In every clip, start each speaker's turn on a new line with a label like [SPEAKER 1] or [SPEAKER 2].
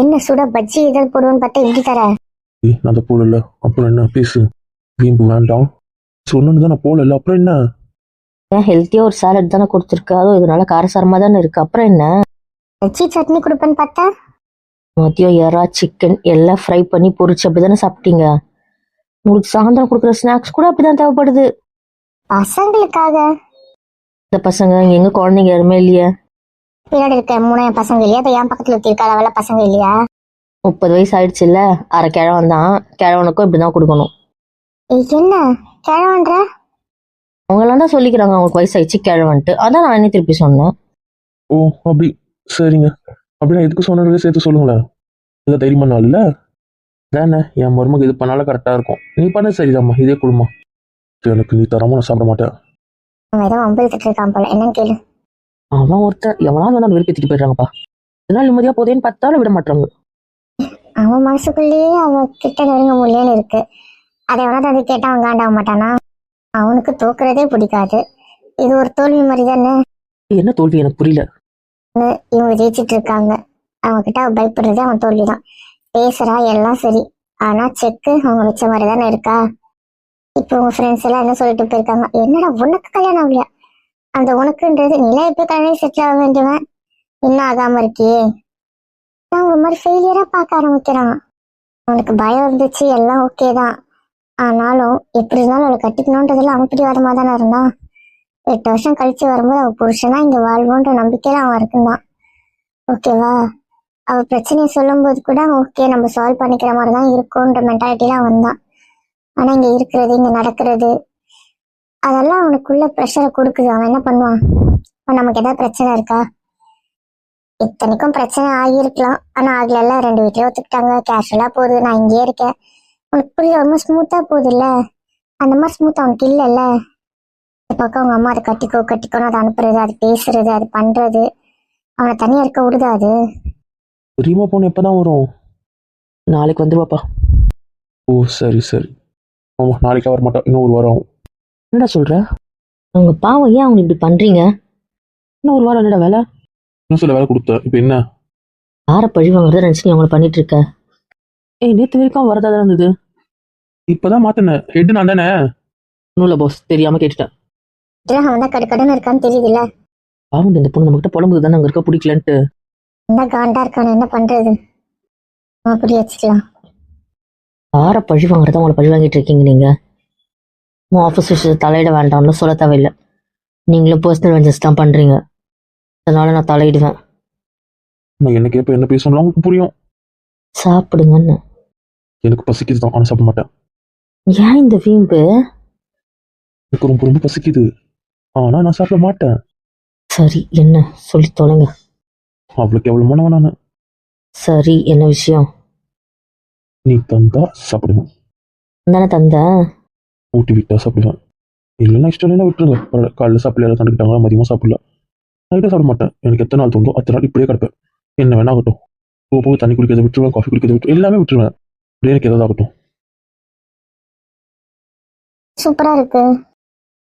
[SPEAKER 1] என்ன சுட பஜ்ஜி ஏதாவது போடுவோன்னு பார்த்தா இப்படி தர?
[SPEAKER 2] ஏய் நான் அதை போடல. அப்புறம் என்ன? பேசு. வீம்பு வேண்டாம். சொன்னு தான் நான் போடல. அப்புறம் என்ன?
[SPEAKER 3] ஏன் ஹெல்த்தியாக ஒரு சாலட் தானே கொடுத்துருக்கு? அதுவும் இதனால காரசாரமாக தானே இருக்கு. அப்புறம் என்ன?
[SPEAKER 1] பஜ்ஜி சட்னி கொடுப்பேன்னு பார்த்தா?
[SPEAKER 3] மதியம் எறா சிக்கன் எல்லாம் ஃப்ரை பண்ணி பொரிச்சு அப்படி தானே சாப்பிட்டீங்க? உங்களுக்கு சாயந்தரம் கொடுக்குற ஸ்நாக்ஸ் கூட அப்படிதான் தேவைப்படுது.
[SPEAKER 1] பசங்களுக்காக?
[SPEAKER 3] இந்த பசங்க எங்க குழந்தைங்க யாருமே இல்லையா.
[SPEAKER 1] பின்னாடி இருக்க மூணு பசங்க இல்லையா? இப்போ என் பக்கத்துல இருக்காத அவள பசங்க இல்லையா?
[SPEAKER 3] முப்பது வயசு ஆயிடுச்சு இல்ல அரை கிழவன் தான். கிழவனுக்கும் இப்படிதான் கொடுக்கணும்.
[SPEAKER 1] ஏய், என்ன? கிழவன்ற?
[SPEAKER 3] அவங்களாம் தான் சொல்லிக்கிறாங்க அவங்களுக்கு வயசு ஆயிடுச்சு கிழவன்ட்டு. அதான் நான் என்ன திருப்பி சொன்னேன்.
[SPEAKER 2] ஓ அப்படி. சரிங்க. அப்படின்னா எதுக்கு சொன்னது சேர்த்து சொல்லுங்களேன் இதை தைரியமா நாள் இல்லை தானே என் மருமக இது பண்ணாலும் கரெக்டாக இருக்கும். நீ பண்ண சரிதாம்மா. இதே குடுமா எனக்கு நீ தராம நான் சாப்பிட மாட்டேன்.
[SPEAKER 1] அவன் ஏதோ ஒன்பது இருக்கான் போல. என்னன்னு கேளு.
[SPEAKER 3] அவன் ஒருத்தர் எவனாவது வந்து வெறுப்பேற்றிட்டு போயிடுறாங்கப்பா. இதனால நிம்மதியா போதேன்னு பார்த்தாலும் விட மாட்டாங்க.
[SPEAKER 1] அவன் மனசுக்குள்ளேயே அவ கிட்ட நெருங்க முடியலன்னு இருக்கு. அதை எவனாவது வந்து கேட்டா அவன் காண்டாக மாட்டானா? அவனுக்கு தோக்குறதே பிடிக்காது. இது ஒரு தோல்வி மாதிரி தானே?
[SPEAKER 3] என்ன தோல்வி? எனக்கு புரியல.
[SPEAKER 1] இவங்க ஜெயிச்சிட்டு இருக்காங்க. அவங்க கிட்ட அவ பயப்படுறதே அவன் தோல்விதான். பேசுறா எல்லாம் சரி. ஆனா செக்கு அவங்க வச்ச மாதிரி தானே இருக்கா? இப்போ உங்க ஃப்ரெண்ட்ஸ் எல்லாம் என்ன சொல்லிட்டு போயிருக்காங்க? என்னடா உனக்கு கல்யாணம் ஆகலையா? அந்த உனக்குன்றது நிலை எப்போ கல்யாணம் செட்டில் ஆக வேண்டியவன் இன்னும் ஆகாம இருக்கியே. நான் ஒரு மாதிரி ஃபெயிலியரா பார்க்க ஆரம்பிக்கிறான். அவனுக்கு பயம் இருந்துச்சு எல்லாம் ஓகே தான். ஆனாலும் எப்படி இருந்தாலும் அவளை கட்டிக்கணுன்றதுல அவன் பிடிவாதமா தானே இருந்தான் எட்டு வருஷம் கழிச்சு வரும்போது அவள் புருஷனா இங்க வாழ்வோன்ற நம்பிக்கையில அவன் இருக்குந்தான். ஓகேவா அவள் பிரச்சனையை சொல்லும்போது கூட ஓகே நம்ம சால்வ் பண்ணிக்கிற மாதிரி தான் இருக்கும்ன்ற மென்டாலிட்டியில அவன் தான். ஆனால் இங்கே இருக்கிறது இங்கே நடக்கிறது அதெல்லாம் அவனுக்குள்ள ப்ரெஷரை கொடுக்குது. அவன் என்ன பண்ணுவான்? இப்ப நமக்கு ஏதாவது பிரச்சனை இருக்கா? இத்தனைக்கும் பிரச்சனை ஆகியிருக்கலாம். ஆனா ஆகல ரெண்டு வீட்லயும் ஒத்துக்கிட்டாங்க. கேஷுவலா போகுது. நான் இங்கேயே இருக்கேன். உனக்கு புரியுது ரொம்ப ஸ்மூத்தா போகுது இல்ல அந்த மாதிரி ஸ்மூத் அவனுக்கு இல்லைல்ல. இந்த பக்கம் அவங்க அம்மா அதை கட்டிக்கோ கட்டிக்கோன்னு அதை அனுப்புறது அது பேசுறது அது பண்றது. அவனை தனியா இருக்க விடுதாது?
[SPEAKER 2] தெரியுமா போன எப்பதான் வரும்?
[SPEAKER 3] நாளைக்கு வந்துருவாப்பா.
[SPEAKER 2] ஓ சரி சரி. ஆமாம் நாளைக்கே வர மாட்டேன் இன்னும் ஒரு வாரம் ஆகும்.
[SPEAKER 3] என்னடா சொல்ற? அவங்க பாவம் ஏன் அவங்க இப்படி பண்றீங்க? இன்னும் ஒரு வாரம் என்னடா வேலை.
[SPEAKER 2] இன்னும் சில வேலை கொடுத்தேன் இப்போ என்ன?
[SPEAKER 3] யார பழி வாங்குறத நினைச்சு நீ அவங்கள பண்ணிட்டு இருக்க? ஏய் நேத்து வரைக்கும் வரதா தான் இருந்தது?
[SPEAKER 2] இப்பதான் மாத்தினேன் ஹெட் நான் தானே?
[SPEAKER 3] ஒன்றும் இல்லை பாஸ் தெரியாம கேட்டுட்டேன்.
[SPEAKER 1] இதெல்லாம் அவன் தான் கடுக்கடுன்னு இருக்கான்னு தெரியுதுல்ல?
[SPEAKER 3] பாவம் இந்த பொண்ணு நம்மகிட்ட புலம்புது தானே அங்க இருக்க பிடிக்கலன்ட்டு.
[SPEAKER 1] என்ன காண்டா இருக்கான்னு என்ன பண்றது? அவன் புரிய வச்சுக்கலாம்.
[SPEAKER 3] யார பழி வாங்குறத அவங்கள பழி வாங்கிட்டு இருக்கீங்க நீங்க? உன் ஆஃபீஸ் விஷயத்தை தலையிட வேண்டாம்னு சொல்ல தேவையில்லை. நீங்களும் பர்சனல் வெஞ்சஸ் தான் பண்றீங்க. அதனால நான் தலையிடுவேன்.
[SPEAKER 2] நான் என்ன கேட்ப என்ன பேசணும் உங்களுக்கு புரியும்.
[SPEAKER 3] சாப்பிடுங்கன்னு.
[SPEAKER 2] எனக்கு பசிக்குது தான் ஆனால் சாப்பிட மாட்டேன்.
[SPEAKER 3] ஏன் இந்த வீம்பு?
[SPEAKER 2] எனக்கு ரொம்ப ரொம்ப பசிக்குது. ஆனால் நான் சாப்பிட மாட்டேன்.
[SPEAKER 3] சரி என்ன? சொல்லி தொலைங்க.
[SPEAKER 2] அவளுக்கு எவ்வளோ மனவன் நான்.
[SPEAKER 3] சரி என்ன விஷயம்?
[SPEAKER 2] நீ தந்தா சாப்பிடுவேன்.
[SPEAKER 3] தானே தந்தேன்?
[SPEAKER 2] ஊட்டி விட்டா சாப்பிடுவேன் இல்லைன்னா இஷ்டம் விட்டுருங்க. காலைல சாப்பிடல கண்டுக்கிட்டாங்களா மதியமாக சாப்பிடல. நைட்டாக சாப்பிட மாட்டேன். எனக்கு எத்தனை நாள் தோண்டோ அத்தனை நாள் இப்படியே கிடப்பேன். என்ன வேணா ஆகட்டும். போக போக தண்ணி குடிக்கிறத விட்டுருவேன் காஃபி குடிக்கிறத விட்டு எல்லாமே விட்டுருவேன். அப்படியே எனக்கு எதாவது ஆகட்டும்.
[SPEAKER 1] சூப்பரா இருக்கு.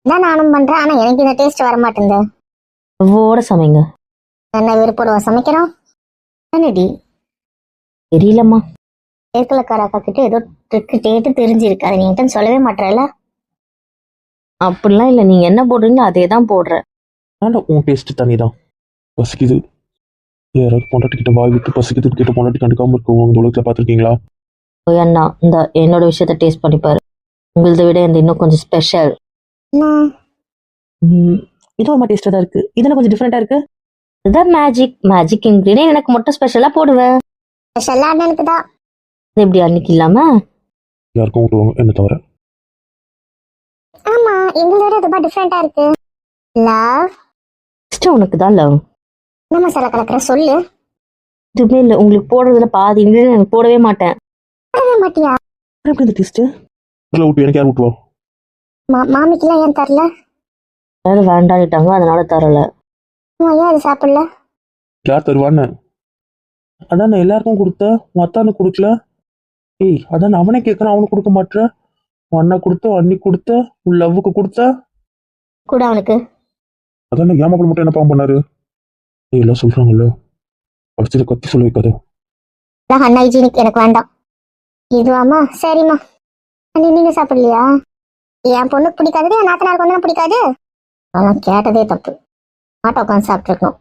[SPEAKER 1] இதான் நானும் பண்றேன். ஆனா எனக்கு இந்த டேஸ்ட் வர மாட்டேங்குது
[SPEAKER 3] ஓட சமைங்க.
[SPEAKER 1] என்ன விருப்பம் சமைக்கிறோம் என்னடி?
[SPEAKER 3] தெரியலம்மா.
[SPEAKER 1] ஏற்கலக்கார அக்கா கிட்ட ஏதோ ட்ரிக்கு கேட்டு தெரிஞ்சிருக்கு. அதை நீங்கிட்ட சொல்லவே மாட்டேறல
[SPEAKER 3] அப்படிலாம் இல்லை. நீங்க என்ன போடுறீங்களோ அதே தான் போடுறேன்
[SPEAKER 2] ஆனால் உன் டேஸ்ட் தனி தான் பசிக்குது யாராவது பொண்டாட்டி கிட்ட வாய் விட்டு பசிக்குது கிட்ட பொண்டாட்டி கண்டுக்காம இருக்கவங்க இந்த உலகத்தில் பார்த்துருக்கீங்களா?
[SPEAKER 3] அண்ணா இந்த என்னோட விஷயத்த டேஸ்ட் பண்ணிப்பாரு உங்களதை விட இந்த இன்னும் கொஞ்சம் ஸ்பெஷல் இது ஒரு மாதிரி டேஸ்டாக தான் இருக்கு. இதெல்லாம் கொஞ்சம் டிஃப்ரெண்டா இருக்கு? இதுதான் மேஜிக் மேஜிக் இன்க்ரீடியன் எனக்கு மட்டும் ஸ்பெஷலா போடுவேன்
[SPEAKER 1] ஸ்பெஷலா அண்ணனுக்கு தான்.
[SPEAKER 3] அது எப்படி அன்னைக்கு இல்லாம
[SPEAKER 2] யாருக்கும் விட்டுருவாங்க. என்ன தவிர?
[SPEAKER 1] ஆமா எங்களோட ரொம்ப டிஃப்ரெண்டா இருக்கு. லவ்
[SPEAKER 3] இஷ்டம் உனக்கு தான் லவ்
[SPEAKER 1] என்ன மசாலா கலக்கிற? சொல்லு.
[SPEAKER 3] இதுவுமே இல்லை. உங்களுக்கு போடுறதுல பாதி இன்க்ரீடியன் எனக்கு போடவே மாட்டேன்.
[SPEAKER 1] போடவே மாட்டியா?
[SPEAKER 3] எப்படி இந்த டேஸ்ட்
[SPEAKER 2] இதில் விட்டு எனக்கு யார் விட்டுவா?
[SPEAKER 1] மா மாமிக்கெல்லாம் ஏன் தரல?
[SPEAKER 3] யாரும் வேண்டான்ட்டாங்க அதனால தரல.
[SPEAKER 1] ஏன் அது சாப்பிடல?
[SPEAKER 2] யார் தருவான்னு? அதான் நான் எல்லாருக்கும் கொடுத்தேன் உன் அத்தானுக்கு கொடுக்கல? ஏய் அதான் அவனே கேட்கறேன் அவனுக்கு கொடுக்க மாட்டேற. உன் அண்ணா கொடுத்த அண்ணி கொடுத்த உன் லவ்வுக்கு கொடுத்த?
[SPEAKER 1] கூட அவனுக்கு.
[SPEAKER 2] அதான் ஏமாப்பிள்ள மட்டும் என்ன பாவம் பண்ணாரு? ஏய் எல்லாம் சொல்றாங்கல்ல. படிச்சது கத்தி சொல்ல வைக்காது
[SPEAKER 1] அன்ஹைஜீனிக் எனக்கு வேண்டாம். இதுவாம்மா? சரிம்மா. அண்ணி நீங்க சாப்பிடலையா? என் பொண்ணுக்கு பிடிக்காதது என் நாத்தனாருக்கு ஒன்றும் பிடிக்காது? அதெல்லாம் கேட்டதே தப்பு. ஆட்டோ உட்காந்து சாப்பிட்ருக்கணும்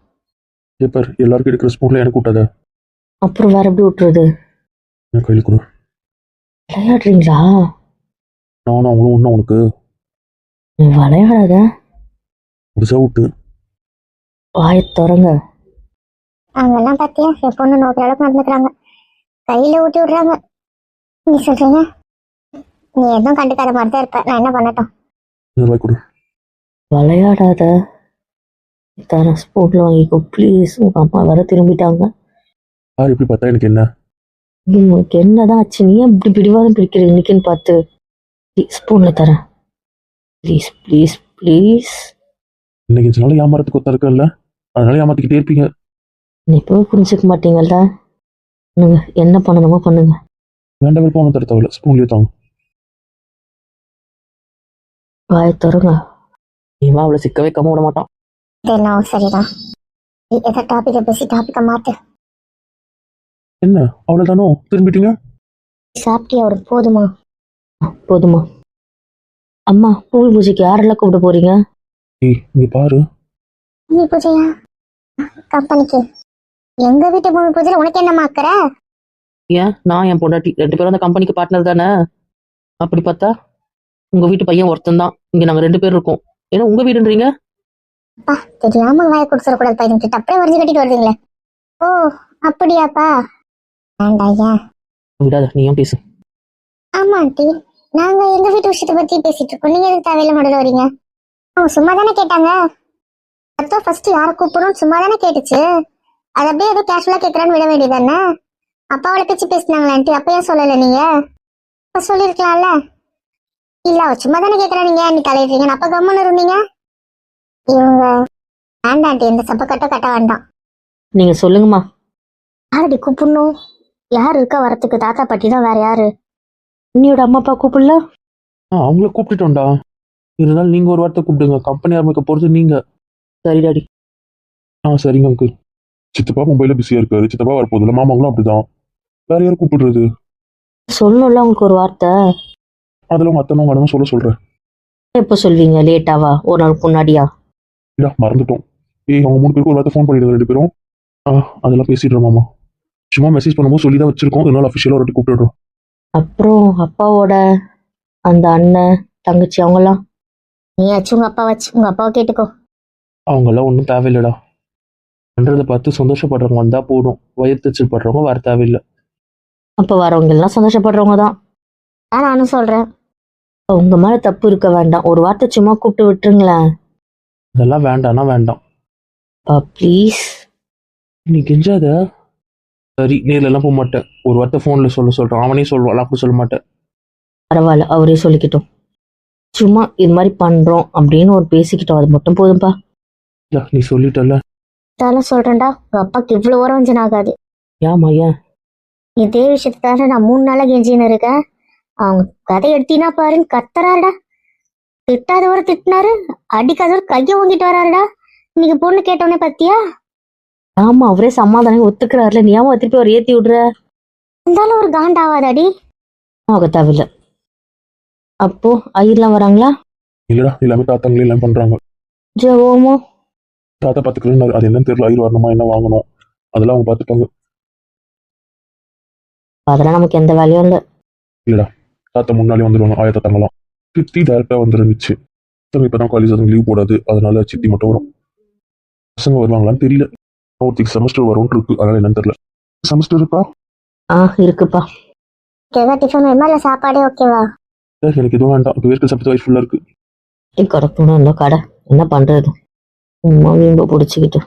[SPEAKER 2] பேப்பர் எல்லாருக்கும் எடுக்கிற ஸ்பூன்ல எனக்கு விட்டாத
[SPEAKER 3] அப்புறம் வேற எப்படி விட்டுறது
[SPEAKER 2] என் கையில் கொடு.
[SPEAKER 3] விளையாடுறீங்களா?
[SPEAKER 2] நானும் அவங்களும் ஒன்றும் உனக்கு?
[SPEAKER 3] நீ விளையாடாத.
[SPEAKER 2] முடிச்சா விட்டு
[SPEAKER 3] வாயை திறங்க.
[SPEAKER 1] அவங்கெல்லாம் பார்த்தியா என் பொண்ணு நோக்கிற அளவுக்கு நடந்துக்கிறாங்க. கையில ஊட்டி விடுறாங்க. நீ சொல்றீங்க? நீ எதுவும் கண்டுக்காத மாதிரி தான் இருப்ப. நான் என்ன பண்ணட்டும்?
[SPEAKER 2] ரூபாய் கொடு.
[SPEAKER 3] விளையாடாத. தரேன் ஸ்போர்ட்ல வாங்கிக்கோ. ப்ளீஸ் உங்க அம்மா வேற திரும்பிட்டாங்க.
[SPEAKER 2] யார் எப்படி பார்த்தா? எனக்கு என்ன?
[SPEAKER 3] உங்களுக்கு என்னதான் ஆச்சு? நீ ஏன் இப்படி பிடிவாதம் பிடிக்கிற? இன்னைக்குன்னு பார்த்து. ஸ்பூன்ல தரேன். ப்ளீஸ் ப்ளீஸ் ப்ளீஸ்
[SPEAKER 2] இன்னைக்கு நாள் ஏமாறதுக்கு ஒத்தா இருக்கல அதனால ஏமாத்திக்கிட்டே இருப்பீங்க.
[SPEAKER 3] நீ இப்பவே புரிஞ்சுக்க மாட்டீங்கல்ல? பண்ணுங்க என்ன பண்ணணுமோ பண்ணுங்க.
[SPEAKER 2] வேண்டாம் விருப்பம் ஒன்றும் தர தேவையில்ல. ஸ்பூன்லேயே தாங்க
[SPEAKER 3] வாயை திறங்க. இவன் அவளை சிக்க வைக்காம விட மாட்டான்.
[SPEAKER 1] இதெல்லாம் சரிதான். எதை டாபிக்கை பேசி டாபிக்கை மாத்து.
[SPEAKER 2] என்ன? அவ்வளோதானோ திரும்பிட்டீங்க?
[SPEAKER 1] சாப்பிட்டியா அவருக்கு போதுமா?
[SPEAKER 3] போதுமா. அம்மா பூமி பூஜைக்கு யாரெல்லாம் கூப்பிட போறீங்க?
[SPEAKER 2] ஏய் இங்கே பாரு.
[SPEAKER 1] பூமி பூஜையா? கம்பெனிக்கு. எங்க வீட்டு பூமி பூஜையில உனக்கு என்னம்மா அக்கறை?
[SPEAKER 3] ஏன்? நான் என் பொண்டாட்டி. ரெண்டு பேரும் அந்த கம்பெனிக்கு பார்ட்னர் தானே? அப்படி பார்த்தா உங்க வீட்டு பையன் ஒருத்தன் தான் இங்க நாங்க ரெண்டு பேர் இருக்கோம். ஏன்னா உங்க வீடுன்றீங்க?
[SPEAKER 1] அப்பா தெரியாம வாய கொடுத்துடக்கூடாது பையன் கிட்ட அப்படியே வரைஞ்சு கட்டிட்டு வருதுங்களே. ஓ அப்படியாப்பா. வேண்டாம் ஏன்
[SPEAKER 3] விடாத நீ ஏன் பேசு?
[SPEAKER 1] ஆமா ஆண்டி. நாங்க எங்க வீட்டு விஷயத்தை பத்தி பேசிட்டு இருக்கோம். நீங்க எதுக்கு தேவையில்ல மட்டும் வரீங்க? அவங்க சும்மா தானே கேட்டாங்க? அதான் ஃபர்ஸ்ட் யாரை கூப்பிடணும் சும்மா தானே கேட்டுச்சு? அது அப்படியே ஏதோ கேஷுவலா கேட்கறான்னு விட வேண்டியதானே அப்பாவோட பேச்சு பேசினாங்களா ஆண்டி. அப்ப ஏன் சொல்லல நீங்க? அப்ப சொல்லிருக்கலாம்ல இல்ல அவ சும்மா தானே கேட்கறா நீங்க? நீ தலையிடுறீங்க. அப்ப கம்மன்னு இருந்தீங்க? இவங்க வேண்டாம் ஆண்டி. எந்த சப்ப கட்ட கட்ட வேண்டாம்.
[SPEAKER 3] நீங்க சொல்லுங்கம்மா.
[SPEAKER 1] யாரடி கூப்பிடணும்? யார் இருக்கா வரத்துக்கு? தாத்தா பாட்டி தான் வேற யாரு?
[SPEAKER 3] இன்னியோட அம்மா அப்பா கூப்பிடல?
[SPEAKER 2] ஆ அவங்கள கூப்பிட்டுட்டோம்டா. இருந்தாலும் நீங்கள் ஒரு வார்த்தை கூப்பிடுங்க. கம்பெனி ஆரம்பிக்க போகிறது நீங்கள்
[SPEAKER 3] சரி டாடி.
[SPEAKER 2] ஆ சரிங்க அங்கிள் சித்தப்பா மொபைலில் பிஸியாக இருக்காரு. சித்தப்பா வரப்போதில்ல மாமாங்களும் அப்படிதான். வேற யாரும் கூப்பிடுறது?
[SPEAKER 3] சொல்லணும்ல உங்களுக்கு ஒரு வார்த்தை.
[SPEAKER 2] அதில் உங்கள் அத்தனை உங்கள் சொல்ல சொல்கிறேன்
[SPEAKER 3] எப்போ சொல்வீங்க? லேட்டாவா ஒரு நாளுக்கு முன்னாடியா?
[SPEAKER 2] இல்ல மறந்துட்டோம். ஏய் அவங்க மூணு பேருக்கு ஒரு வார்த்தை ஃபோன் பண்ணிடுங்க ரெண்டு பேரும். ஆ அதெல்லாம் பேசிடுறோம் மாமா. சும்மா மெசேஜ் பண்ணும்போது சொல்லி தான் வச்சிருக்கோம் இதனால அஃபிஷியலாக ஒரு வாட்டி கூப்பிட்டுடுறோம்
[SPEAKER 3] அப்புறம் அப்பாவோட அந்த அண்ணன் தங்கச்சி அவங்கெல்லாம்
[SPEAKER 1] நீ வச்சு உங்க அப்பா வச்சு உங்க அப்பாவை கேட்டுக்கோ
[SPEAKER 2] அவங்கெல்லாம் ஒன்றும் தேவையில்லடா பண்ணுறதை பார்த்து சந்தோஷப்படுறவங்க வந்தால் போதும் வயிற்றுச்சல் படுறவங்க வர தேவையில்லை
[SPEAKER 3] அப்போ வரவங்க எல்லாம் சந்தோஷப்படுறவங்க தான்
[SPEAKER 1] அதான் நானும் சொல்றேன்
[SPEAKER 3] உங்க மேல தப்பு இருக்க வேண்டாம் ஒரு வார்த்தை சும்மா கூப்பிட்டு விட்டுருங்களேன்
[SPEAKER 2] அதெல்லாம் வேண்டாம்னா வேண்டாம்
[SPEAKER 3] ப்ளீஸ்
[SPEAKER 2] நீ கெஞ்சாத சரி நேர்ல எல்லாம் போக மாட்டேன். ஒரு வார்த்தை ஃபோனில் சொல்ல சொல்கிறேன் அவனே சொல்லுவான் அப்படி சொல்ல மாட்டேன்.
[SPEAKER 3] பரவாயில்ல அவரே சொல்லிக்கிட்டோம். சும்மா இது மாதிரி பண்றோம் அப்படின்னு ஒரு பேசிக்கிட்டோம். அது மட்டும் போதும்பா.
[SPEAKER 2] இல்லை நீ சொல்லிட்டல
[SPEAKER 1] அதெல்லாம் சொல்றேன்டா உங்க அப்பாக்கு இவ்வளவு ஓரம் ஆகாது.
[SPEAKER 2] ஏமா ஏன்?
[SPEAKER 1] இதே விஷயத்தால நான் மூணு நாளா கெஞ்சின்னு இருக்கேன். அவங்க கதை எடுத்தினா பாருன்னு கத்துறாருடா. திட்டாதவர் திட்டினாரு அடிக்காதவர் கையை ஓங்கிட்டு வராருடா. இன்னைக்கு பொண்ணு கேட்டோன்னே பாத்தியா?
[SPEAKER 3] ஆமா அவரே சமாதானம் ஒத்துக்கிறாருல. நீ ஏமா திருப்பி அவர் ஏத்தி விடுற?
[SPEAKER 1] இருந்தாலும் ஒரு காண்டாவாதாடி.
[SPEAKER 3] ஆக தேவையில்ல அப்போ ஐயர்லாம் வராங்களா?
[SPEAKER 2] இல்லடா எல்லாமே தாத்தாங்களே எல்லாம் பண்ணுறாங்க
[SPEAKER 3] ஜோமோ
[SPEAKER 2] தாத்தா பார்த்துக்கலாம் அது என்னன்னு தெரியல ஐயர் வரணுமா என்ன வாங்கணும்? அதெல்லாம் அவங்க பார்த்துப்பாங்க
[SPEAKER 3] அதெல்லாம் நமக்கு எந்த வேலையும் இல்லை.
[SPEAKER 2] தாத்தா முன்னாலே வந்துடுவாங்க ஆயா தாத்தாங்களாம் சித்தி டேரெக்டாக வந்துருந்துச்சு. இப்போ தான் காலேஜ் லீவ் போடாது அதனால சித்தி மட்டும் வரும். பசங்க வருவாங்களான்னு தெரியல. ஒருத்திக்கு செமஸ்டர் வரும்னு இருக்கு. அதனால என்னன்னு தெரியல. செமஸ்டர் இருக்கா?
[SPEAKER 3] ஆ இருக்குப்பா.
[SPEAKER 1] ஏதா டிஃபன் வேணுமா? இல்ல சாப்பாடே ஓகேவா
[SPEAKER 2] சார் எனக்கு எதுவும் வேண்டாம். இப்போ வேர்க்க சாப்பிட்டு வயிறு ஃபுல்லாக இருக்கு.
[SPEAKER 3] டீ கிடக்கணும் இந்த கடை. என்ன பண்றது? சும்மா வீம்பு பிடிச்சிக்கிட்டு.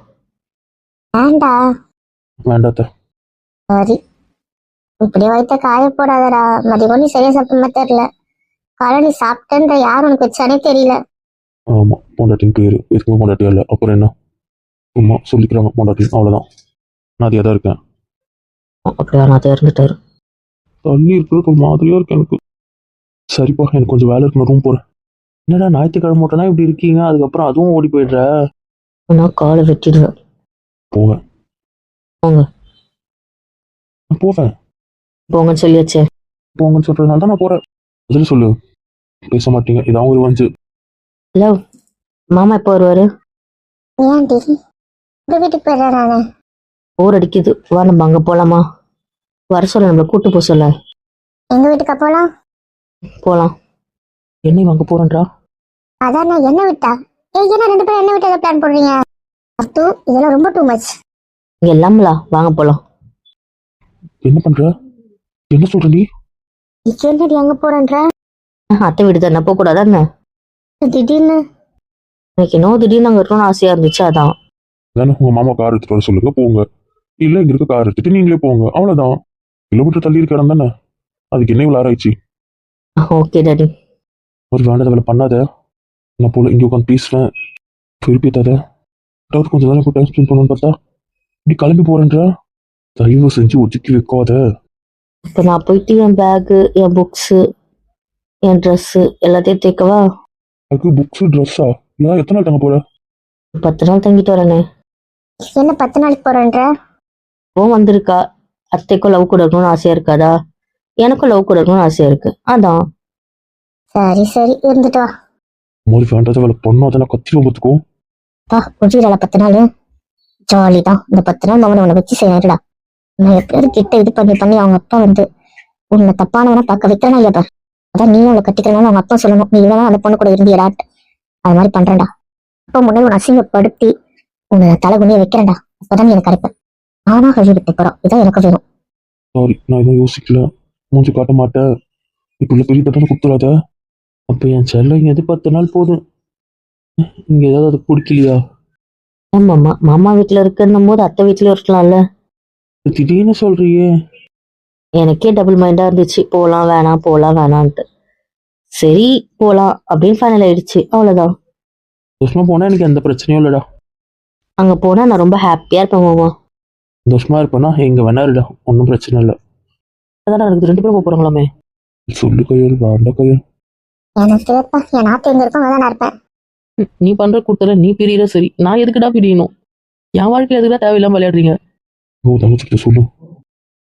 [SPEAKER 1] வேண்டா.
[SPEAKER 2] வேண்டாத்த
[SPEAKER 1] சரி. இப்படி வயித்த காய போடாதடா. மதியம் நீ சரியா சாப்பிட்ட தெரியல. காலை நீ சாப்பிட்டேன்ற யார் உனக்கு வச்சானே தெரியல.
[SPEAKER 2] ஆமாம் பொண்டாட்டின் பேர். எதுக்குமே பொண்டாட்டியா இல்லை. அப்புறம் என்ன? சும்மா சொல்லிக்கிறாங்க பொண்டாட்டின் அவ்வளோதான் நான் அதியாக தான் இருக்கேன்.
[SPEAKER 3] அப்படியா நான் இறந்துட்டாரு
[SPEAKER 2] தள்ளி இருக்கிறது ஒரு மாதிரியா இருக்கு எனக்கு. சரிப்பா எனக்கு கொஞ்சம் வேலை இருக்கு நான் ரூம் போகிறேன் என்னடா ஞாயிற்றுக்கிழமை மட்டும்னா இப்படி இருக்கீங்க? அதுக்கப்புறம் அதுவும் ஓடி போயிடுற?
[SPEAKER 3] நான் காலை வெட்டிடுவேன்.
[SPEAKER 2] போவேன்
[SPEAKER 3] போங்க.
[SPEAKER 2] போவேன்.
[SPEAKER 3] போங்கன்னு சொல்லியாச்சு.
[SPEAKER 2] போங்கன்னு சொல்றதுனால தான் நான் போறேன். பதில் சொல்லு. பேச மாட்டீங்க. இதான் ஒரு வந்து
[SPEAKER 3] ஹலோ மாமா எப்போ வருவாரு?
[SPEAKER 1] ஏன்டி உங்க வீட்டுக்கு போயிடுறேன்
[SPEAKER 3] போர் அடிக்குது. வா நம்ம அங்கே போகலாமா வர சொல்ல நம்மளை கூட்டு போக சொல்ல.
[SPEAKER 1] எங்க வீட்டுக்கு போலாம்?
[SPEAKER 3] போகலாம்
[SPEAKER 2] என்ன அங்க போறேன்றா?
[SPEAKER 1] அதான் நான் என்ன விட்டா? ஏய் என்ன ரெண்டு பேரும் என்ன விட்டு பிளான் போடுறீங்க? அத்து இதெல்லாம் ரொம்ப டூ மச்
[SPEAKER 3] இங்கே எல்லாம்ல வாங்க போகலாம்
[SPEAKER 2] என்ன பண்ற? என்ன சொல்ற நீ?
[SPEAKER 1] இப்போ என்னடி அங்க போறேன்ற?
[SPEAKER 3] அத்தை வீடு தானே போகக்கூடாதா என்ன?
[SPEAKER 1] திடீர்னு.
[SPEAKER 3] எனக்கு இன்னும் திடீர்னு அங்கே இருக்கணும்னு ஆசையாக இருந்துச்சு அதான்.
[SPEAKER 2] தானே உங்க மாமா கார் எடுத்துட்டு வர சொல்லுங்க போங்க. இல்ல இங்க இருக்க கார் எடுத்துட்டு நீங்களே போங்க. அவ்வளவுதான். கிலோமீட்டர் தள்ளி இருக்க இடம் தானே? அதுக்கு என்ன இவ்வளவு ஆராய்ச்சி?
[SPEAKER 3] ஓகே டாடி
[SPEAKER 2] ஒரு வேண்டாத வேலை பண்ணாத. நான் போல இங்க உட்காந்து பேசுவேன். திருப்பித்தாத அதாவது கொஞ்சம் நேரம் டைம் ஸ்பெண்ட் பண்ணணும்னு பார்த்தா இப்படி கிளம்பி போறேன்றா. தயவு செஞ்சு ஒதுக்கி வைக்காத.
[SPEAKER 3] இப்போ நான் போயிட்டு என் பேகு என் புக்ஸு என் ட்ரெஸ்ஸு எல்லாத்தையும் தேக்கவா
[SPEAKER 2] அதுக்கு புக்ஸ் ட்ரெஸ்ஸா ஏன் எத்தனை நாள் தங்க போற
[SPEAKER 3] பத்து நாள் தங்கிட்டு வரேனே.
[SPEAKER 1] என்ன பத்து நாளைக்கு போறேன்ற?
[SPEAKER 3] இப்போ வந்திருக்கா. அத்தைக்கும் லவ் கூட இருக்கணும்னு ஆசையாக இருக்காதா? எனக்கும் லவ் கூட இருக்கணும்னு ஆசையாக இருக்கு. அதான்.
[SPEAKER 1] சரி சரி. இருந்துட்டு வா.
[SPEAKER 2] வேண்டாத வேலை பண்ணாத நான் கத்தி பார்த்துக்கோ
[SPEAKER 1] பா முடியல பத்து நாள். ஜாலி தான். இந்த பத்து நாள் அவனை உன்னை வச்சு செய்யறடா நான் எப்படியாவது கிட்ட இது பண்ணி பண்ணி அவங்க அப்பா வந்து உன்னை தப்பானவனா பார்க்க வைக்கிறனா இல்லையா பார் அதான் நீயும் அவளை கட்டிக்கிறனால அவங்க அப்பா சொல்லணும். நீ இவ்வளவு அந்த பொண்ணு கூட இருந்தியடாட் அது மாதிரி பண்றேன்டா. அப்பா முன்னாடி உன்னை அசிங்கப்படுத்தி உன்னை தலை குனிய வைக்கிறேன்டா. அப்பதான் எனக்கு கிடைப்பேன் நானா கழுவி விட்டு போறோம் இதான் எனக்கு வேணும்.
[SPEAKER 2] சாரி நான் எதுவும் யோசிக்கல. மூஞ்சி காட்ட மாட்டேன். இப்போ உள்ள பெரிய தட்டனை கொடுத்துடாத அப்போ என் செல்லம் இங்க எது பத்து நாள் போதும்? இங்க ஏதாவது அது பிடிக்கலையா
[SPEAKER 3] ஏன் மாமா வீட்டில் இருக்குன்னும் போது அத்தை வீட்லயும் இருக்கலாம்ல.
[SPEAKER 2] திடீர்னு சொல்றியே.
[SPEAKER 3] எனக்கே டபுள் மைண்டாக இருந்துச்சு. போகலாம் வேணாம் போகலாம் வேணான்ட்டு சரி போகலாம் அப்படின்னு ஃபைனல் ஆயிடுச்சு. அவ்வளோதான்
[SPEAKER 2] சந்தோஷமா போனா எனக்கு எந்த பிரச்சனையும் இல்லடா.
[SPEAKER 3] அங்கே போனால் நான் ரொம்ப ஹாப்பியாக இருப்பேன் மாமா.
[SPEAKER 2] சந்தோஷமா இருப்பேனா? எங்க வேணா இருடா. ஒன்றும் பிரச்சனை இல்லை.
[SPEAKER 3] அதான் எனக்கு ரெண்டு பேரும் போக போகிறாங்களாமே
[SPEAKER 2] சொல்லு கையல் வேண்ட கையல்.
[SPEAKER 1] எனக்கு கேட்பா என் நாட்டு எங்க இருக்கும் அதான் நான் இருப்பேன்.
[SPEAKER 3] நீ பண்ணுற கொடுத்தல நீ பிரியற சரி. நான் எதுக்குடா பிரியணும்? என் வாழ்க்கையில் எதுக்குடா தேவையில்லாம விளையாடுறீங்க?
[SPEAKER 2] ஓ தங்கச்சிக்கிட்ட சொல்லு.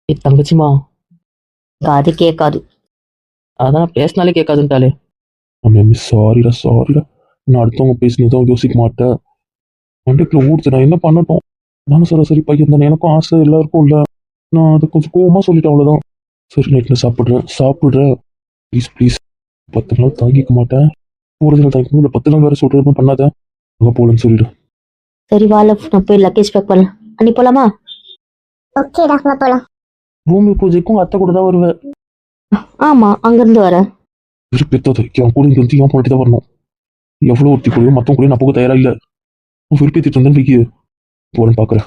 [SPEAKER 3] ஏ தங்கச்சிமா அது கேட்காது. அதான் பேசினாலே கேட்காதுன்ட்டாலே.
[SPEAKER 2] சாரிடா சாரிடா நான் அடுத்தவங்க பேசினதும் யோசிக்க மாட்டேன். மண்டைக்குள்ள ஊடுத்து நான் என்ன பண்ணட்டும்? நானும் சராசரி பையன் தானே எனக்கும் ஆசை எல்லாருக்கும் இல்லை. நான் அதை கொஞ்சம் கோவமா சொல்லிட்டேன் அவ்வளோதான் சரி நைட்டில் சாப்பிட்றேன். சாப்பிட்றேன் ப்ளீஸ் ப்ளீஸ் பத்து நாள் தாங்கிக்க மாட்டேன். ஒரு நாள் தாங்கிக்கணும் இல்லை பத்து நாள் வேற சொல்கிறேன் பண்ணாத. அங்கே போகலன்னு சொல்லிடு.
[SPEAKER 3] சரி வாழ நான் போய் லக்கேஜ் பேக் பண்ணலாம் அன்னி போலாமா?
[SPEAKER 1] ஓகேடா வா போலாம்.
[SPEAKER 2] பூமி பூஜைக்கும் அத்தை கூட தான் வருவேன்.
[SPEAKER 3] ஆமாம் அங்கேருந்து வரேன்
[SPEAKER 2] விருப்பத்தது என் கூட இங்கே வந்து என் பண்ணிட்டு தான் வரணும்? எவ்வளோ ஒருத்தி கூடயும் மற்றவங்க கூட நான் போக தயாரா இல்லை. விருப்பத்திட்டு இருந்தேன்னு வைக்கி போறேன்னு பார்க்குறேன்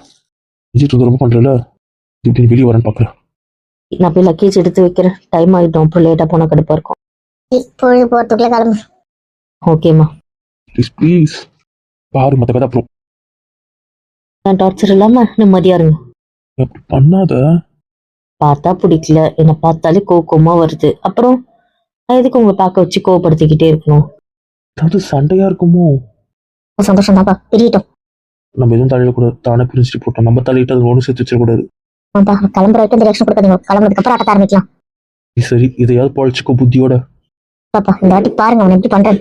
[SPEAKER 2] விஜய் வந்து ரொம்ப பண்ணுறல இப்படி வெளியே வரேன்னு பார்க்குறேன்
[SPEAKER 3] நான் போய் லக்கேஜ் எடுத்து வைக்கிறேன். டைம் ஆகிட்டோம் அப்புறம் லேட்டாக போனால் கடுப்பாக இருக்கும்.
[SPEAKER 1] போறதுக்குள்ள கிளம்பு.
[SPEAKER 3] ஓகேம்மா
[SPEAKER 2] ப்ளீஸ் ப்ளீஸ் பாரு மற்ற கதை அப்புறம்.
[SPEAKER 3] நான் டார்ச்சர் இல்லாமல் நிம்மதியாக இருங்க.
[SPEAKER 2] அப்படி பண்ணாத.
[SPEAKER 3] பார்த்தா பிடிக்கல. என்னை பார்த்தாலே கோவமா வருது. அப்புறம் நான் எதுக்கு உங்களை பார்க்க வச்சு கோவப்படுத்திக்கிட்டே இருக்கணும்?
[SPEAKER 2] ஏதாவது சண்டையா இருக்குமோ?
[SPEAKER 1] சந்தோஷம் தான்ப்பா பிரியட்டும்.
[SPEAKER 2] நம்ம எதுவும் தலையிடக்கூடாது. தானே பிரிச்சுட்டு போட்டோம். நம்ம தலையிட்டு அது ஒன்று சேர்த்து வச்சிடக்கூடாது.
[SPEAKER 1] ஆமாப்பா கிளம்புற வரைக்கும் இந்த ரியாக்ஷன் கொடுக்காதீங்க. கிளம்புறதுக்கு அப்புறம் ஆட்டத்தை ஆரம்பிக்கலாம்.
[SPEAKER 2] நீ சரி இதையாவது பழச்சிக்கோ புத்தியோட.
[SPEAKER 1] பாப்பா இந்த வாட்டி பாருங்க அவன் எப்படி பண்றேன்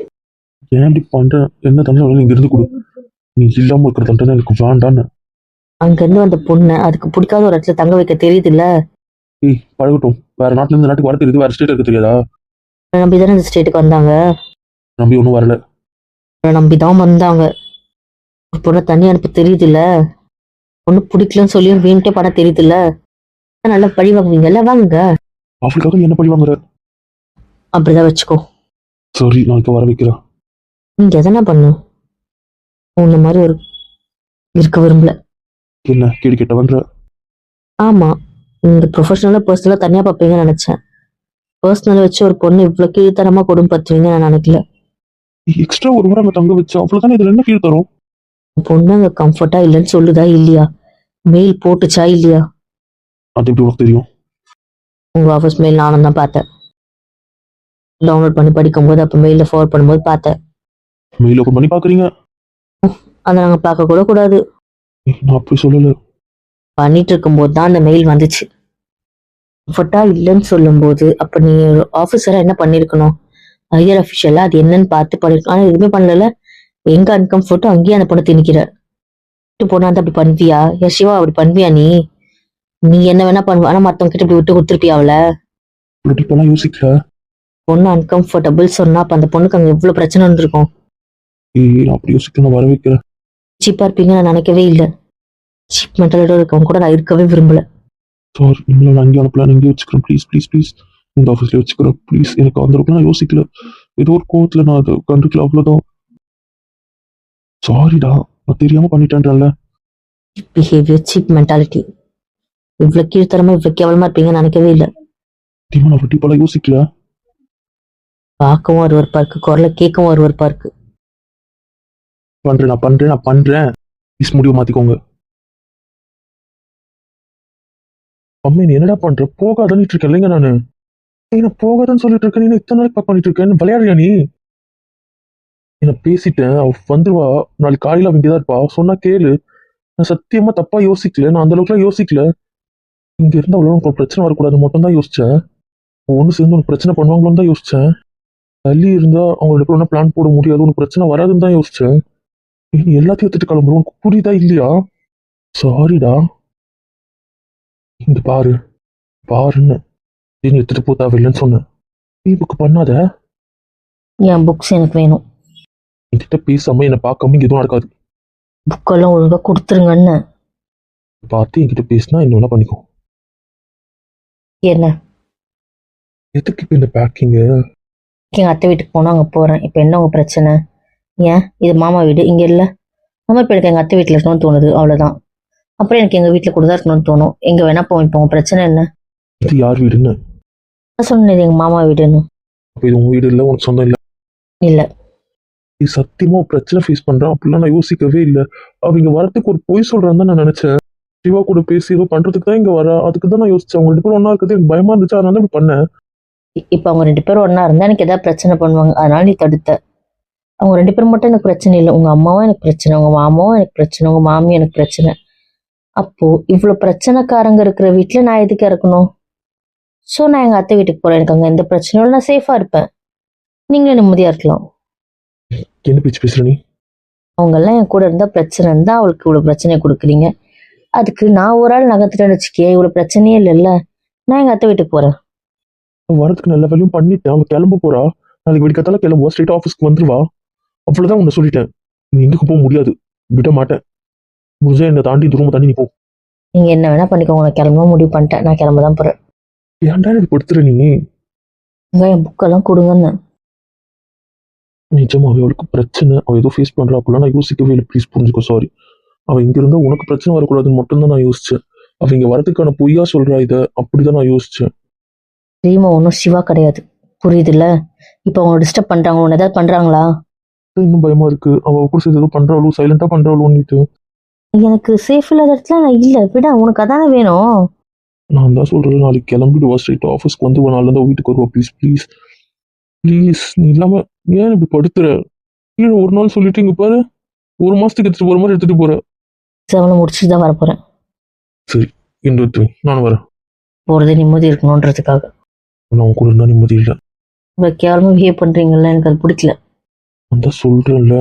[SPEAKER 2] ஏன் இப்படி பண்ற என்ன தண்டனை வேணாலும் இங்க இருந்து கொடு. நீ இல்லாம இருக்கிற தண்டனை எனக்கு வேண்டான்னு.
[SPEAKER 3] அங்கேருந்து வந்த பொண்ணு அதுக்கு பிடிக்காத ஒரு இடத்துல தங்க வைக்க தெரியுது இல்ல
[SPEAKER 2] ஏய் பழகட்டும். வேற நாட்டுல இருந்து நாட்டுக்கு வர தெரியுது? வேற ஸ்டேட் இருக்க தெரியாதா?
[SPEAKER 3] நம்பி தானே இந்த ஸ்டேட்டுக்கு வந்தாங்க?
[SPEAKER 2] நம்பி ஒன்றும் வரல.
[SPEAKER 3] நம்பி தான் வந்தாங்க. பொண்ணை தண்ணி அனுப்ப தெரியுது இல்ல பொண்ணு பிடிக்கலன்னு சொல்லியும் வீண்ட்டே பண்ண தெரியுது இல்ல நல்லா பழி வாங்குவீங்கல்ல வாங்குங்க.
[SPEAKER 2] அவளுக்காக என்ன பழி வாங்குற?
[SPEAKER 3] அப்படிதான் வச்சுக்கோ.
[SPEAKER 2] சரி நாளைக்கு வர வைக்கிறேன்.
[SPEAKER 3] நீங்க எதனா பண்ணு. உன்ன மாதிரி ஒரு இருக்க விரும்பல.
[SPEAKER 2] என்ன கேடு கேட்டவன்ற
[SPEAKER 3] ஆமா இந்த ப்ரொஃபஷனலா பர்சனலா தனியா பார்ப்பீங்கன்னு நினைச்சேன். பர்சனலா வச்சு ஒரு பொண்ணு இவ்வளவு கீழ்த்தரமா கொடும்பத்துவீங்க நான் நினைக்கல.
[SPEAKER 2] எக்ஸ்ட்ரா ஒரு முறை அங்க தங்க வச்சா அவ்வளவுதானே? இதுல என்ன ஃபீல் தரும்?
[SPEAKER 3] பொண்ணு அங்க கம்ஃபர்ட்டா இல்லைன்னு சொல்லுதா இல்லையா? மெயில் போட்டுச்சா இல்லையா?
[SPEAKER 2] அது எப்படி உனக்கு தெரியும்?
[SPEAKER 3] உங்க ஆஃபீஸ் மெயில் நானும் தான் பார்த்தேன். டவுன்லோட் பண்ணி படிக்கும்போது அப்போ மெயிலில் ஃபார்வர்ட் பண்ணும்போது பார்த்தேன்.
[SPEAKER 2] மெயில் ஓப்பன் பண்ணி பாக்குறீங்க
[SPEAKER 3] அதை நாங்கள் பார்க்க கூட கூடாது.
[SPEAKER 2] நான் அப்படி சொல்லல.
[SPEAKER 3] பண்ணிட்டு இருக்கும்போது தான் அந்த மெயில் வந்துச்சு. கம்ஃபர்ட்டா இல்லைன்னு சொல்லும்போது அப்ப நீ ஒரு ஆஃபீஸரா என்ன பண்ணிருக்கணும் ஹையர் அஃபிஷியலா அது என்னன்னு பார்த்து பண்ணிருக்கணும் ஆனா எதுவுமே பண்ணல. எங்க அன்கம்ஃபர்ட்டோ அங்கேயே அந்த பொண்ணை திணிக்கிற. விட்டு போனா வந்து அப்படி பண்ணுவியா? ஏ சிவா அப்படி பண்ணுவியா நீ? நீ என்ன வேணா பண்ணுவ. ஆனா மத்தவங்க கிட்ட இப்படி விட்டு கொடுத்துருப்பியா அவளை?
[SPEAKER 2] யோசிக்கல
[SPEAKER 3] பொண்ணு அன்கம்ஃபர்டபுள் சொன்னா அப்ப அந்த பொண்ணுக்கு அங்க எவ்வளவு பிரச்சனை வந்திருக்கும்.
[SPEAKER 2] ஏய் அப்படி யோசிக்க நான் வர வைக்கிறேன்
[SPEAKER 3] சீப்பா இருப்பீங்கன்னு நான் நினைக்கவே இல்லை. சீப் மென்டாலிட்டியோட இருக்கவங்க கூட நான் இருக்கவே விரும்பல.
[SPEAKER 2] சார் நீங்களும் நான் அங்கேயே அனுப்பலாம் இங்கேயே வச்சுக்கிறேன் ப்ளீஸ் ப்ளீஸ் ப்ளீஸ் இந்த ஆஃபீஸ்லேயே வச்சுக்கிறேன் ப்ளீஸ் எனக்கு அந்த அளவுக்கு நான் யோசிக்கல ஏதோ ஒரு கோவத்தில் நான் அதை கண்டுக்கல அவ்வளோதான் சாரிடா நான் தெரியாமல் பண்ணிட்டேன்றல
[SPEAKER 3] பிஹேவியர் சீப் மென்டாலிட்டி இவ்வளவு கீழ்த்தரமா இவ்வளவு கேவலமா இருப்பீங்கன்னு நினைக்கவே இல்லை
[SPEAKER 2] டீமா நான் டீப்பெல்லாம் யோசிக்கல
[SPEAKER 3] பார்க்கவும் ஒருவருப்பா இருக்கு குரலை கேட்கவும் ஒருவருப்பா இருக்கு
[SPEAKER 2] பண்ணுறேன் நான் பண்ணுறேன் நான் பண்ணுறேன் ப்ளீஸ் முடிவு மாற்றிக்கோங்க அம்மா நீ என்னடா பண்ற போகாதன்னு இருக்கேன் இல்லைங்க நானு ஏய், நான் போகாதன்னு சொல்லிட்டு இருக்கேன் நீ இத்தனை நாளைக்கு பண்ணிட்டு இருக்கேன் விளையாடுறியா நீ? என்ன பேசிட்டேன். அவ வந்துருவா. நாளைக்கு காலையில் அவங்க தான் இருப்பா. சொன்னா கேளு. நான் சத்தியமா தப்பா யோசிக்கல. நான் அந்த அளவுக்குலாம் யோசிக்கல. இங்க இருந்தா அவ்வளோ உனக்கு பிரச்சனை வரக்கூடாது. மட்டும் தான் யோசிச்சேன். ஒன்று சேர்ந்து உனக்கு பிரச்சனை பண்ணுவாங்களோன்னு தான் யோசிச்சேன். தள்ளி இருந்தா அவங்க ஒன்றும் பிளான் போட முடியாது. உனக்கு பிரச்சனை வராதுன்னு தான் யோசிச்சேன். நீ எல்லாத்தையும் எடுத்துட்டு கிளம்புற. உனக்கு புரியுதா இல்லையா? சாரிடா இங்க பாரு. பாருன்னு. நீ எடுத்துட்டு போ தேவையில்லைன்னு சொன்னேன் நீ புக்கு பண்ணாத
[SPEAKER 3] என் புக்ஸ் எனக்கு வேணும்
[SPEAKER 2] என்கிட்ட பேசாம என்னை பார்க்காம இங்க எதுவும் நடக்காது
[SPEAKER 3] புக்கெல்லாம் ஒழுங்கா கொடுத்துருங்கன்னு
[SPEAKER 2] பார்த்து என்கிட்ட பேசினா என்ன வேணா பண்ணிக்கோ
[SPEAKER 3] என்ன
[SPEAKER 2] எதுக்கு இப்போ இந்த பேக்கிங்கு
[SPEAKER 3] எங்க அத்தை வீட்டுக்கு போனா அங்க போறேன் இப்போ என்ன உங்க பிரச்சனை ஏன் இது மாமா வீடு இங்க இல்ல மாமா இப்போ எனக்கு எங்க அத்தை வீட்டுல இருக்கணும்னு தோணுது அவ்வளவுதான் அப்புறம் எனக்கு எங்க வீட்டுல கூட தான் இருக்கணும்னு தோணும் எங்க வேணா போவோம் இப்போ உங்க பிரச்சனை என்ன
[SPEAKER 2] இது யார் வீடுன்னு
[SPEAKER 3] நான் சொன்னேன் இது எங்க மாமா வீடுன்னு.
[SPEAKER 2] அப்போ இது உன் வீடு இல்லை உனக்கு சொந்தம் இல்லை?
[SPEAKER 3] இல்ல.
[SPEAKER 2] நீ சத்தியமா பிரச்சனை ஃபேஸ் பண்றான் அப்படிலாம் நான் யோசிக்கவே இல்லை. அவங்க வரத்துக்கு ஒரு பொய் சொல்றான்னு தான் நான் நினைச்சேன். சிவா கூட பேசி ஏதோ பண்றதுக்கு தான் இங்க வரா. அதுக்கு தான் நான் யோசிச்சேன். அவங்க ரெண்டு பேரும் ஒண்ணா இருக்கிறது எனக்கு பயமா இருந்துச்சு? அதனால தான் இப்படி பண்ணேன்.
[SPEAKER 3] இப்போ அவங்க ரெண்டு பேரும் ஒண்ணா இருந்தா எனக்கு ஏதாவது பிரச்சனை பண்ணுவாங்க. அதனால நீ தடுத்த. அவங்க ரெண்டு பேரும் மட்டும் எனக்கு பிரச்சனை இல்லை. உங்க அம்மாவும் எனக்கு பிரச்சனை உங்க மாமாவும் எனக்கு பிரச்சனை உங்க மாமியும் எனக்கு பிரச்சனை. அப்போ இவ்வளவு பிரச்சனைக்காரங்க இருக்கிற வீட்டுல நான் எதுக்கு இறக்கணும்? ஸோ நான் எங்க அத்தை வீட்டுக்கு போறேன். எனக்கு அங்க எந்த பிரச்சனையும் இல்லை, நான் சேஃபா இருப்பேன். நீங்களும் நிம்மதியா இருக்கலாம்.
[SPEAKER 2] என்ன பேச்சு பேசுற நீ?
[SPEAKER 3] அவங்க எல்லாம் என் கூட இருந்தா பிரச்சனைன்னு தான் அவளுக்கு இவ்வளவு பிரச்சனையை கொடுக்குறீங்க. அதுக்கு நான் ஒரு ஆள் நகர்த்துட்டேன்னு வச்சுக்கே இவ்வளவு பிரச்சனையே இல்லைல்ல. நான் எங்க அத்தை வீட்டுக்கு போறேன்.
[SPEAKER 2] அவன் வரதுக்கு நல்ல வேலையும் பண்ணிட்டேன். அவன் கிளம்ப போறா. நாளைக்கு வெடிக்கத்தால கிளம்புவா. ஸ்ட்ரெயிட் ஆஃபீஸ்க்கு வந்துருவா. அவ்வளவுதான் உன்னை சொல்லிட்டேன். நீ எங்களுக்கு போக முடியாது. விட மாட்டேன். முடிஞ்சா என்னை தாண்டி ரூமை தாண்டி நீ போ.
[SPEAKER 3] நீங்க என்ன வேணா பண்ணிக்கோங்க. நான் கிளம்ப முடிவு பண்ணிட்டேன். நான் கிளம்ப தான் போறேன்.
[SPEAKER 2] ஏன்டா இது கொடுத்துற நீ
[SPEAKER 3] என் புக்கெல்லாம் கொடுங்கன்னு.
[SPEAKER 2] நிஜமாவே அவளுக்கு பிரச்சனை. அவ ஏதோ ஃபேஸ் பண்றா அப்படிலாம் நான் யோசிக்கவே இல்லை. ப்ளீஸ் புரிஞ்சுக்கோ சாரி அவ இங்க உனக்கு பிரச்சனை வரக்கூடாதுன்னு மட்டும்தான் நான் யோசிச்சேன். அவ இங்க வரதுக்கான பொய்யா சொல்றா இத? அப்படிதான் நான் யோசிச்சேன்.
[SPEAKER 3] ரீமா ஒன்றும் சிவா கிடையாது. புரியுதுல்ல? இப்போ அவங்க டிஸ்டர்ப் பண்றாங்க. உன்னை ஏதாவது பண்றாங்களா?
[SPEAKER 2] இன்னும் பயமா இருக்கு. அவ கூட சேர்ந்து ஏதோ பண்றாளோ சைலண்டா பண்றாளோன்னுட்டு.
[SPEAKER 3] எனக்கு சேஃப் இல்லாத இடத்துல நான் இல்ல. விட உனக்கு அதானே வேணும்.
[SPEAKER 2] நான் தான் சொல்றேன் நாளைக்கு கிளம்பிடுவா ஸ்ட்ரெயிட் ஆஃபீஸ்க்கு வந்து நாளில் இருந்தா வீட்டுக்கு வருவா. ப்ளீஸ் ப்ளீஸ் ப்ளீஸ் நீ இல்லாம ஏன் இப்படி படுத்துற? கீழே ஒரு நாள் சொல்லிட்டு இங்க பாரு. ஒரு மாசத்துக்கு எடுத்துட்டு போற மாதிரி எடுத்துட்டு போற.
[SPEAKER 3] செவனை முடிச்சுட்டு தான் வரப்போறேன்.
[SPEAKER 2] இன்று எடுத்து நானும் வரேன்.
[SPEAKER 3] போறதே நிம்மதி இருக்கணுன்றதுக்காக.
[SPEAKER 2] நான் உன் கூட இருந்தா நிம்மதி இல்லை.
[SPEAKER 3] இவ்வளவு கேவலமா பிஹேவ் பண்றீங்கல்ல எனக்கு அது பிடிக்கல.
[SPEAKER 2] நான் தான் சொல்றேன்ல.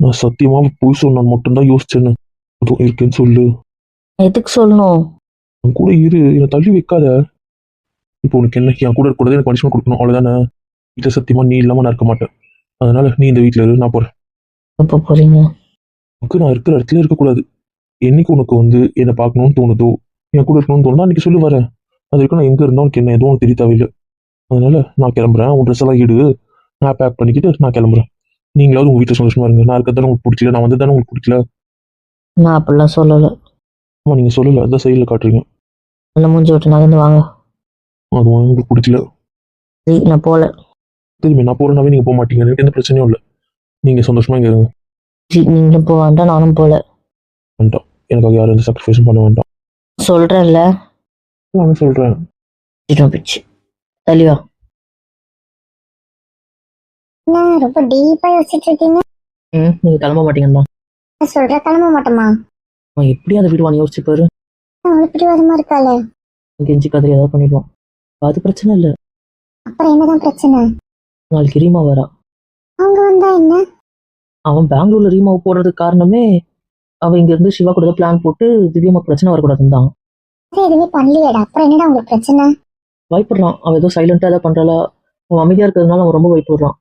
[SPEAKER 2] நான் சத்தியமா போய் சொன்னான் மட்டும்தான் யோசிச்சேன்னு. அதுவும் இருக்கேன்னு சொல்லு.
[SPEAKER 3] எதுக்கு சொல்லணும்?
[SPEAKER 2] என் கூட இரு என்னை தள்ளி வைக்காத. இப்போ உனக்கு என்ன? என் கூட இருக்கக்கூடாது எனக்கு பனிஷ்மெண்ட் கொடுக்கணும். அவ்வளவுதானே? வீட்டில் சத்தியமா நீ இல்லாம நான் இருக்க மாட்டேன். அதனால நீ இந்த வீட்டில் இரு நான் போறேன்.
[SPEAKER 3] எப்போ போறீங்க?
[SPEAKER 2] உனக்கு நான் இருக்கிற இடத்துல இருக்கக்கூடாது. என்னைக்கு உனக்கு வந்து என்னை பார்க்கணும்னு தோணுதோ என் கூட இருக்கணும்னு தோணுதோ அன்னைக்கு சொல்லி வரேன். அது வரைக்கும் நான் எங்க இருந்தா உனக்கு என்ன எதுவும் தெரிய தேவையில்லை. அதனால நான் கிளம்புறேன். உன் ட்ரெஸ் எல்லாம் இடு. நான் பேக் பண்ணிக்கிட்டு நான் கிளம்புறேன். நீங்களாவது உங்க வீட்டில் சந்தோஷமா இருங்க. நான் இருக்கிறதானே உங்களுக்கு பிடிக்கல. நான் வந்து தானே உங்களுக்கு பிடிக்கல.
[SPEAKER 3] நான் அப்படிலாம் சொல்லல.
[SPEAKER 2] ஆமா நீங்க சொல்லல. அதான் சைடில் காட்டுறீங்க.
[SPEAKER 3] அந்த மூஞ்சி விட்டு நகர்ந்து வாங்க.
[SPEAKER 2] அது உங்களுக்கு பிடிக்கல.
[SPEAKER 3] சரி, நான் போல.
[SPEAKER 2] தெரியுமே நான் போறேனாவே நீங்க போக மாட்டீங்க. எனக்கு எந்த பிரச்சனையும் இல்லை. நீங்க சந்தோஷமா இங்க இருங்க.
[SPEAKER 3] சரி, நீங்களும் போக வேண்டாம் நானும் போல.
[SPEAKER 2] வேண்டாம். எனக்காக யாரும் எந்த சாக்ரிஃபைஸும் பண்ண வேண்டாம்.
[SPEAKER 3] சொல்றேன்ல.
[SPEAKER 2] நான் சொல்றேன்.
[SPEAKER 3] சின்ன பிச்சு. தெளிவா
[SPEAKER 1] என்ன ரொம்ப டீப்பா யோசிச்சுட்டு இருக்கீங்க?
[SPEAKER 3] ம் நீங்க கிளம்ப மாட்டீங்கன்னு
[SPEAKER 1] நான் சொல்ற கிளம்ப மாட்டோமா
[SPEAKER 3] எப்படி அந்த வீடு வாங்கி யோசிச்சு பாரு.
[SPEAKER 1] அவளுக்கு பிடிவாதமா இருக்காளே.
[SPEAKER 4] கெஞ்சி கதறி ஏதாவது பண்ணிடுவான். அது பிரச்சனை இல்லை.
[SPEAKER 1] அப்புறம் என்னதான் பிரச்சனை?
[SPEAKER 4] நாளைக்கு ரீமா வரா.
[SPEAKER 1] அவங்க வந்தா என்ன?
[SPEAKER 4] அவன் பெங்களூர்ல ரீமாவை போடுறதுக்கு காரணமே அவன் இங்க இருந்து சிவா கூட பிளான் போட்டு திவ்யம்மா பிரச்சனை வரக்கூடாதுன்னு தான்.
[SPEAKER 1] அது எதுவுமே பண்ணலையேடா. அப்புறம் என்னடா உங்களுக்கு பிரச்சனை?
[SPEAKER 4] பயப்படுறான். அவன் ஏதோ சைலண்டா ஏதாவது பண்றாளா? அவன் அமைதியா இருக்கிறதுனால அவன் ரொம்ப பயப்படுறான்.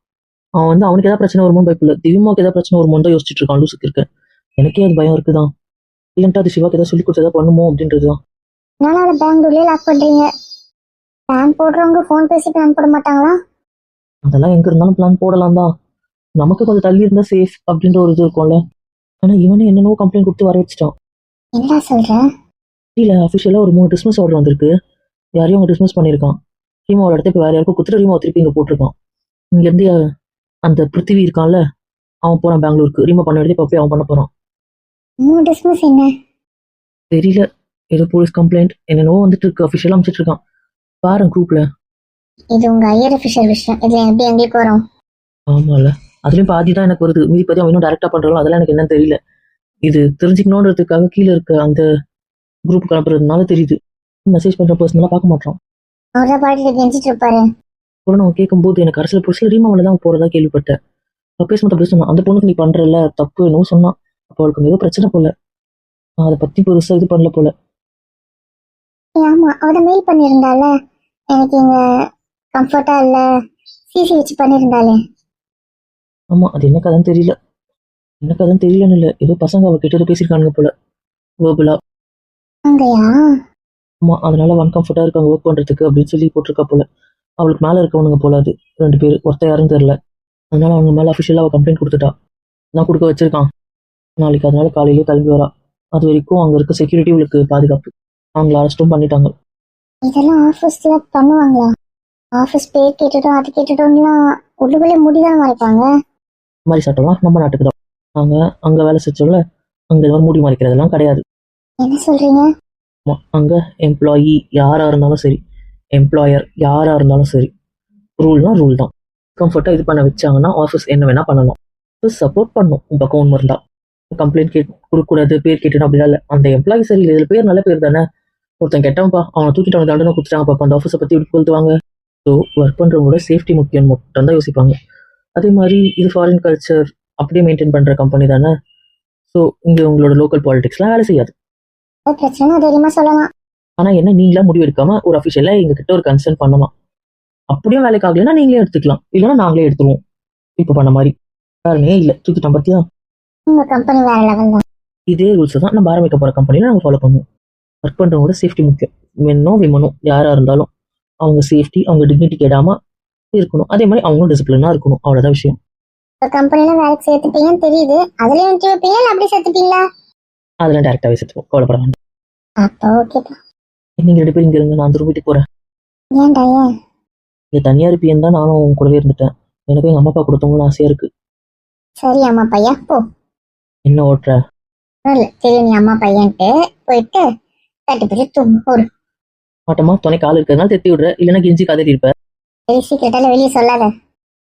[SPEAKER 4] அவன் வந்து அவனுக்கு ஏதாவது பிரச்சனை வருமோ பயப்படல. திவ்யமாவுக்கு ஏதாவது பிரச்சனை வருமோ தான் யோசிச்சுட்டு இருக்கான் லூசுக்கு எனக்கே அது பயம் இருக்குதான். சைலண்டா அது சிவாக்கு ஏதாவது சொல்லி கொடுத்து ஏதாவது பண்ணுமோ அப்படின்றதுதான்.
[SPEAKER 1] அதனால அவளை பெங்களூர்லயே லாக் பண்றீங்க? பிளான் போடுறவங்க ஃபோன் பேசி பிளான் போட மாட்டாங்களா?
[SPEAKER 4] அதெல்லாம் எங்க இருந்தாலும் பிளான் போடலாம் தான். நமக்கு கொஞ்சம் தள்ளி இருந்தா சேஃப் அப்படின்ற ஒரு இது இருக்கும்ல. ஆனா இவனே என்னென்னவோ கம்ப்ளைண்ட் கொடுத்து வர வச்சுட்டான்.
[SPEAKER 1] என்னடா சொல்ற?
[SPEAKER 4] இல்ல அஃபிஷியலா ஒரு மூணு டிஸ்மிஸ் ஆர்டர் வந்திருக்கு. யாரையும் அவங்க டிஸ்மிஸ் பண்ணியிருக்கான். ரீமாவோட இடத்த இப்போ வேற யாருக்கும் குத்துட்டு ரீமாவை திருப்பி இங்க போட்டிருக்கான். இங்க இருந்து அஹ், அந்த பிருத்திவி இருக்கான்ல அவன் போறான் பெங்களூருக்கு. ரீமா பண்ண எடுத்து இப்போ போய் அவன் பண்ண போறான்.
[SPEAKER 1] மூணு டிஸ்மிஸ் என்ன?
[SPEAKER 4] தெரியல. ஏதோ போலீஸ் கம்ப்ளைண்ட் என்னென்னவோ வந்துட்டு இருக்கு. அஃபிஷியலா அமைச்சிட்டு இருக்கான். பாருங்க குரூப்ல
[SPEAKER 1] இது உங்க ஐயர் அஃபிஷியல் விஷயம். இதுல எப்படி எங்களுக்கு வரும்?
[SPEAKER 4] ஆமால அதுலயும் பாதி தான் எனக்கு வருது. மீதி பாதி அவன் இன்னும் டேரக்டா பண்றாலும் அதெல்லாம் எனக்கு என்னன்னு தெரியல. இது தெரிஞ்சுக்கணுன்றதுக்காக கீழே இருக்க அந்த குரூப் கிளம்புறதுனால தெரியுது. மெசேஜ் பண்ற பர்சனலா பார்க்க மாட்டான்
[SPEAKER 1] அவர்தான் பாட்டிட்டு கெஞ்சிட்டு இருப்பாரு.
[SPEAKER 4] கூட நான் கேட்கும்போது எனக்கு அரசியல் புதுசுல ரீமாவில் தான் போறதா கேள்விப்பட்டேன். அப்ப பேசும்போது அப்படி சொன்னான். அந்த பொண்ணுக்கு நீ பண்றல தப்பு என்னவோ சொன்னான். அப்போ அவளுக்கு ஏதோ பிரச்சனை போல. நான் அதை பத்தி பெருசா இது பண்ணல போல.
[SPEAKER 1] ஆமா அவட மெயில் பண்ணியிருந்தால எனக்கு இங்க கம்ஃபர்ட்டா இல்ல. சிசி வச்சு பண்ணியிருந்தாலே
[SPEAKER 4] ஆமா அது என்ன கதைன்னு தெரியல. என்ன கதைன்னு தெரியலன்னு இல்ல. ஏதோ பசங்க அவ கிட்ட பேசியிருக்கானுங்க போல. வேர்பலா
[SPEAKER 1] அங்கயா?
[SPEAKER 4] ஆமா அதனால அன்கம்ஃபர்டா இருக்காங்க ஒர்க் பண்றதுக்கு அப்படின்னு சொல்லி போட்டிருக்கா போல. அவளுக்கு மேல இருக்கவனுங்க போல அது. ரெண்டு பேர். ஒருத்த யாருன்னு தெரியல. அதனால அவங்க மேல அஃபிஷியலா அவ கம்ப்ளைண்ட் கொடுத்துட்டா. நான் கொடுக்க வச்சிருக்கான். நாளைக்கு அதனால காலையிலேயே கிளம்பி வரா. அது வரைக்கும் அங்க இருக்க செக்யூரிட்டி இவளுக்கு பாதுகாப்பு. அவங்கள அரெஸ்டும் பண்ணிட்டாங்க.
[SPEAKER 1] இதெல்லாம் ஆஃபீஸ்ல பண்ணுவாங்களா? ஆஃபீஸ் பேர் கேட்டுட்டோம் அது கேட்டுட்டோம்லாம் உள்ளுக்குள்ளே முடிதான் மறைப்பாங்க
[SPEAKER 4] மாதிரி சட்டம்லாம் நம்ம நாட்டுக்கு தான். நாங்க அங்க வேலை செஞ்சோம்ல அங்க இது மாதிரி மூடி மறைக்கிறதெல்லாம் கிடையாது.
[SPEAKER 1] என்ன சொல்றீங்க?
[SPEAKER 4] ஆமா, அங்க எம்ப்ளாயி யாரா இருந்தாலும் சரி எம்ப்ளாயர் யாரா இருந்தாலும் சரி ரூல்னா ரூல் தான். கம்ஃபர்ட்டா இது பண்ண வச்சாங்கன்னா ஆஃபீஸ் என்ன வேணா பண்ணலாம். சப்போர்ட் பண்ணும் உன் பக்கம் ஒன்று இருந்தா. கம்ப்ளைண்ட் கேட் கொடுக்கக்கூடாது பேர் கேட்டணும் அப்படிலாம் இல்லை. அந்த எம்ப்ளாயி சரி இதில் பேர் நல்ல பேர் தானே. ஒருத்தன் கெட்டவன்ப்பா அவனை தூக்கிட்டு அவன் தண்டனை கொடுத்துட்டாங்க பாப்பா அந்த ஆஃபீஸை இப்படி கொளுத்துவாங்க ஸோ ஒர்க் பண்றவங்களோட சேஃப்டி முக்கியம் மட்டும் தான் யோசிப்பாங்க. அதே மாதிரி இது ஃபாரின் கல்ச்சர் அப்படியே மெயின்டைன் பண்ற கம்பெனி தானே. ஸோ இங்க உங்களோட லோக்கல் பாலிடிக்ஸ்லாம் வேலை செய்யாது.
[SPEAKER 1] அது பிரச்சனை தைரியமா சொல்லலாம்.
[SPEAKER 4] ஆனா என்ன நீங்களா முடிவு எடுக்காம ஒரு அஃபிஷியலா எங்க கிட்ட ஒரு கன்சர்ன் பண்ணலாம். அப்படியே வேலைக்கு ஆகலைன்னா நீங்களே எடுத்துக்கலாம். இல்லைன்னா நாங்களே எடுத்துருவோம். இப்ப பண்ண மாதிரி. காரணமே இல்ல. தூக்கிட்டோம் பார்த்தியா
[SPEAKER 1] உங்க கம்பெனி வேற லெவல் தான்.
[SPEAKER 4] இதே ரூல்ஸ் தான் நம்ம ஆரம்பிக்க போற கம்பெனில நாங்க ஃபாலோ பண்ணுவோம். ஒர்க் பண்றவங்களோட சேஃப்டி முக்கியம். மென்னோ விமனோ யாரா இருந்தாலும் அவங்க சேஃப்டி அவங்க டிக்னிட்டி கெடாம இருக்கணும். அதே மாதிரி அவங்களும் டிசிப்ளினா இருக்கணும். அவ்வளவுதான் விஷயம்.
[SPEAKER 1] இப்ப கம்பெனில வேலைக்கு சேர்த்துப்பீங்கன்னு தெரியுது. அதுலயும் இன்டர்வியூ வைப்பீங்களா? இல்ல அப்படி சேர்த்துப்பீங்களா?
[SPEAKER 4] அதெல்லாம் டேரக்டாவே சேர்த்துவோம் கவலைப்பட வேண்டாம்.
[SPEAKER 1] அப்போ ஓகே
[SPEAKER 4] நீங்க ரெண்டு பேரும் இங்க இருங்க நான் அந்த வீட்டுக்கு போறேன்.
[SPEAKER 1] ஏன்டா ஏன்?
[SPEAKER 4] இங்க தனியா இருப்பீங்கன்னு தான் நானும் உங்க கூடவே இருந்துட்டேன். எனக்கும் எங்க அம்மா அப்பா கொடுத்தவங்களும் ஆசையா இருக்கு.
[SPEAKER 1] சரி அம்மா பையா போ.
[SPEAKER 4] என்ன ஓட்டுற?
[SPEAKER 1] இல்ல தெரியும் நீ அம்மா பையன்ட்டு போயிட்டு தட்டி பிடிச்சி தூங்கு ஒரு
[SPEAKER 4] மாட்டமா துணை கால் இருக்கிறதுனால தெத்தி விடுற. இல்லைன்னா கெஞ்சி கதறி இருப்ப.
[SPEAKER 1] சரி சீக்கிரட்டால வெளியே சொல்லாத.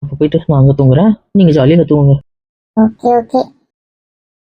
[SPEAKER 4] அப்போ போயிட்டு நான் அங்க தூங்குறேன். நீங்க ஜாலியாக தூங்குங்க.
[SPEAKER 1] Okay okay.